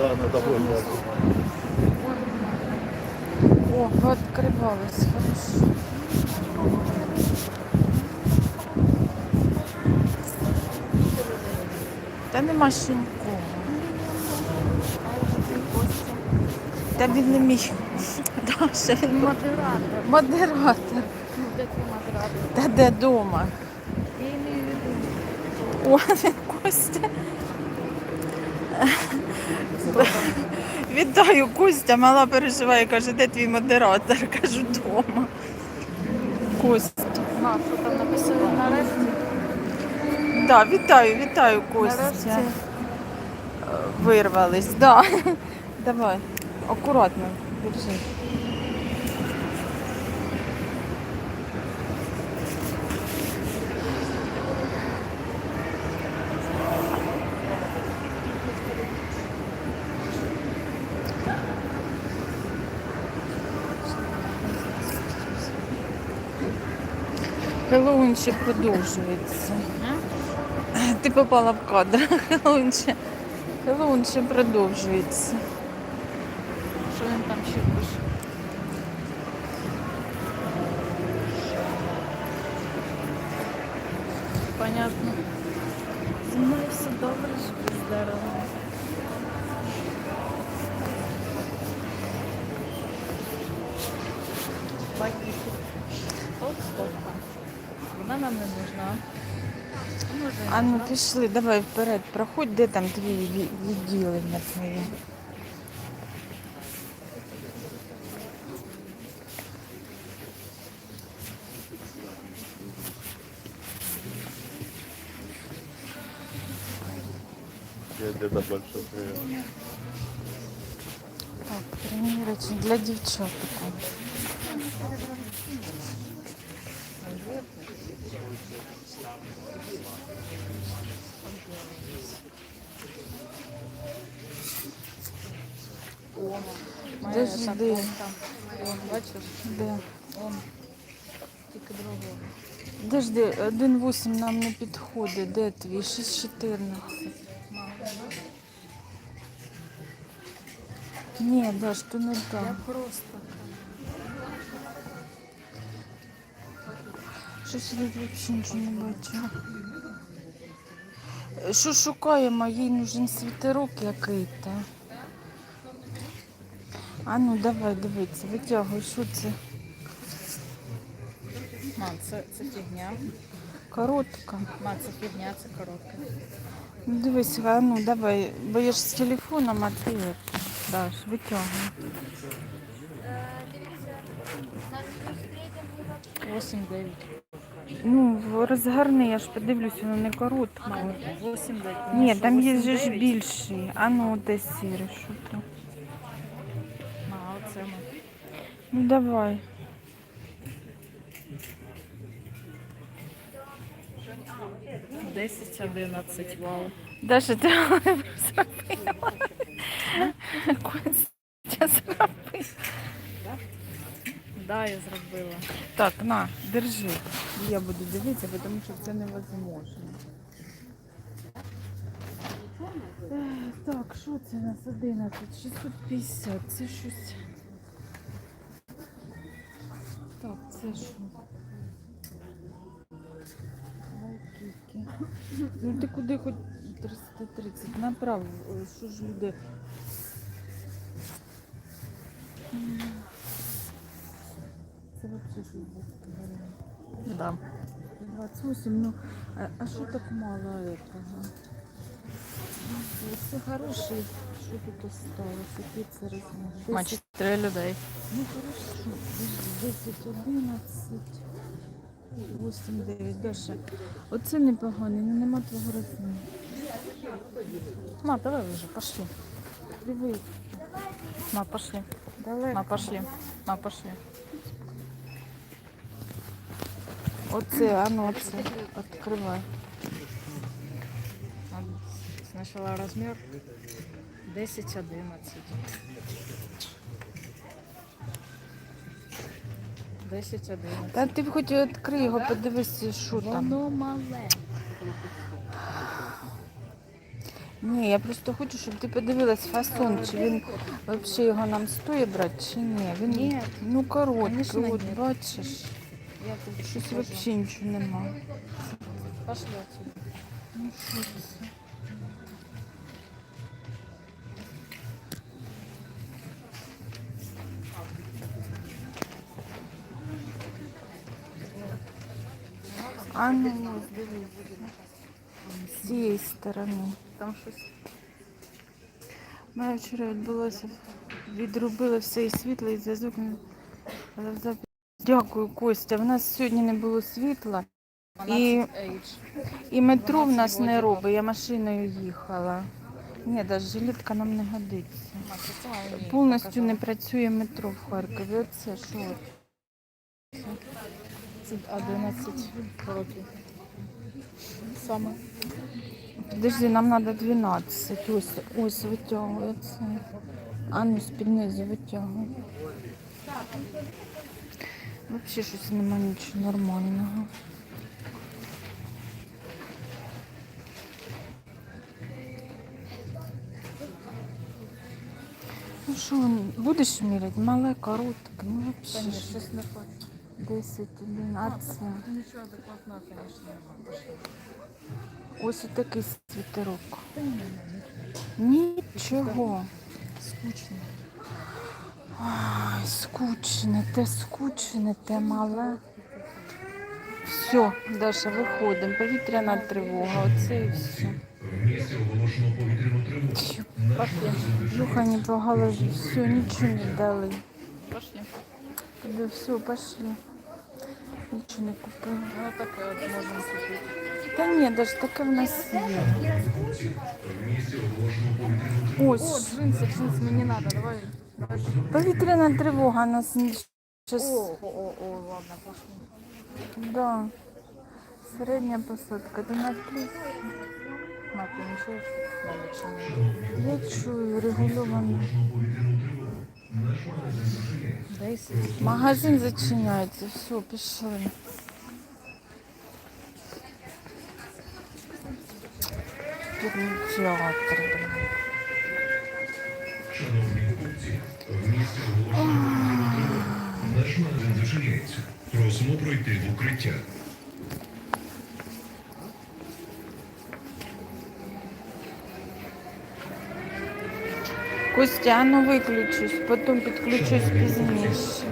Да, надо больно. О, открывалось, хорошо. Та нема ще нікого. Та він не міг. Да, він Модератор. модератор. Де твій модератор? Та де дома? Я і не. О, він Костя. Вітаю, Костя. Мала переживає, каже, де твій модератор? Кажу, вдома. Костя. Що там написано нарешті? Да, вітаю, вітаю, Костя. Вирвались, Вирвались, да. Давай, акуратно, держи. Хеллоуін ще продовжується. Ти попала в кадр. Хеллоуін ще, Хеллоуін ще продовжується. Що він там ще пише? А ну пішли, давай вперед, проходь, де там твої ві- відділення твої. Так, примірочні для дівчат таке. Моя Де ж так, де? вон там. Вон, бачиш? Де? Вон. Тільки другого. Де ж де? 1,8 нам не підходить. Де твій? 6,14. Мало. Ні, Даш, то не Я так. просто. Щось я взагалі нічого не бачу. Що шукаємо? Їй нужен світерок який-то. А ну давай дивитися, витягуй, що це? Мам, це, це фігня. Коротка. Мам, це фігня, це коротка. Ну дивись, а ну давай, бо я ж з телефоном, а ти Даш, витягуй. 8-9. Ну, розгарни, я ж подивлюсь, воно не 8-9. Ні, там є же ж більший. А ну де сіре, що там? А, оце ми. Ну давай. Десять, одинадцять, вау. Даша, ти зробила. Костя зробив. Да, зробила. Так, на, держи. Я буду дивитися, тому що це невозможно. Так, що це у нас 11? 650, це щось. Так, це що? Ну ти куди хоч 330? Направ, Ой, що ж люди. 26. Да. 28, ну, а, а що так мало этого? Все хороше, що тут осталося, піца розмовляє. Ма 4 людей. Ну, хорошо, 10, 11. 8-9, Даша. Оце непоганий, але нема твого розміру. Ма, давай вже, пошли. Дивись. Ма, пошли. Далеко. Ма, пошли. Ма, пошли. Оце, а ну оце, Сначала размер 10-11. Десять одинадцять. Та ти б хоч відкрий його, подивися, що там. Воно мале. Ні, я просто хочу, щоб ти подивилась фасон, чи він взагалі його нам стоїть брати, чи ні. Він, Ні. ну короткий, Конечно, от ні. бачиш, щось покажу. взагалі нічого нема. Пошли отсюда. Ну що це? А ну дивись. З цієї сторони. Там щось. Мене вчора відбулося, відрубили все і світло, і зв'язок. Дякую, Костя. В нас сьогодні не було світла. І, і метро в нас не робить, я машиною їхала. Ні, навіть жилетка нам не годиться. Повністю не працює метро в Харкові. Оце що? Це А12 років. Саме. Подожди, нам треба 12. Ось, ось витягує це. А ну з-під витягує. Взагалі щось нема нічого нормального. Ну що, будеш міряти? Мале, коротке, ну взагалі. щось не хочу. 10, 11. Нічого адекватного, звісно, немає. Ось такий світерок. Нічого. скучно. Ай, скучне, те скучне, те мале. Все, Даша, виходимо. Повітряна тривога. Оце і все. Юхані по голові. Все, нічого не дали. Пошли. Да все, пошли. Нічого не купили. Ну таке от можемо купити. Та ні, Даш, таке в нас є. Тривогу. О, Ось. джинси, джинси мені треба, давай. Повітряна тривога нас зараз. О, о, о, о, ладно, пошли. Да. Середня посадка. До нас плюс. На, ти не? Я чую регульовано. Магазин зачиняється. Все, пішли. Тут театр. блін. Магазин. Просимо пройти в укриття. Костя, а ну виключусь, потім підключусь пізніше.